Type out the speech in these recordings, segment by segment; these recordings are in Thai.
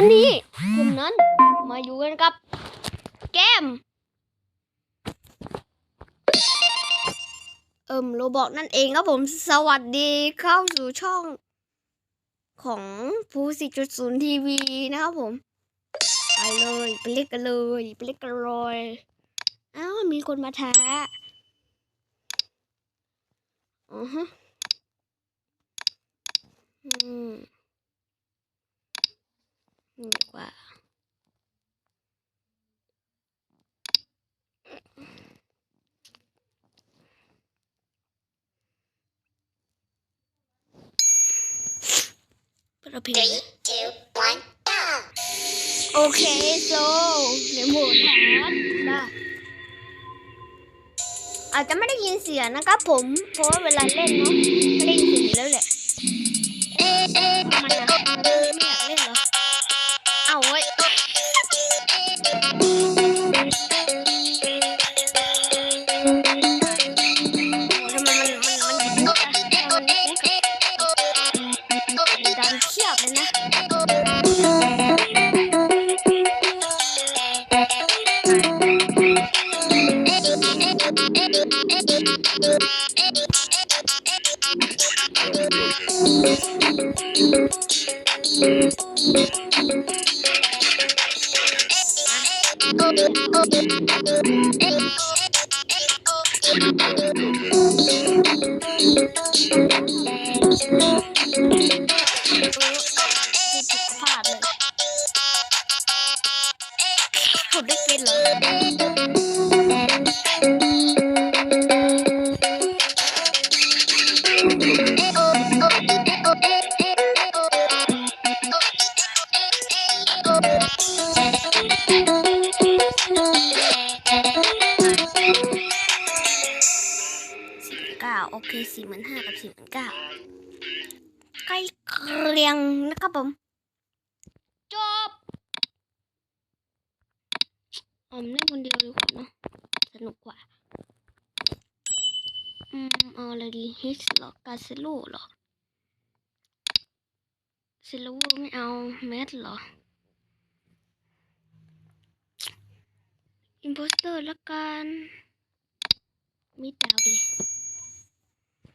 วันนี้ผมนั้นมาอยู่กันกับ เกม เอิมโรบอกนั่นเองครับผมสวัสดีเข้าสู่ช่องของภูสิจุดศูนย์ทีวีนะครับผม ไปเลยไปเล่นกันเลยไปเล่นกันเลยอ้าวมีคนมาท้าอ๋อฮะอืม ดีกว่าเปิดเพลง two, one, go! โอเคโซเดี๋ยวหมุนครับบ้าอาจจะไม่ได้ยินเสียงนะครับผม เพราะว่าเวลาเล่นเนาะไม่ได้ยินเสียงอยู่แล้วแหละทำไมอะ เอ เก้าโอเคสี่หมื่นห้ากับสี่หมื่นเก้าใกล้เคียงนะครับผม จบอมเล่นคนเดียวดีกว่าเนาะสนุกกว่า อืมเอาอะไรดีฮิสหรอกาเซโลหรอซิลเวอร์ไม่เอาแมทเหรออิมโพสเตอร์ละกันมีดาวไปเลย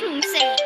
chúng sinh.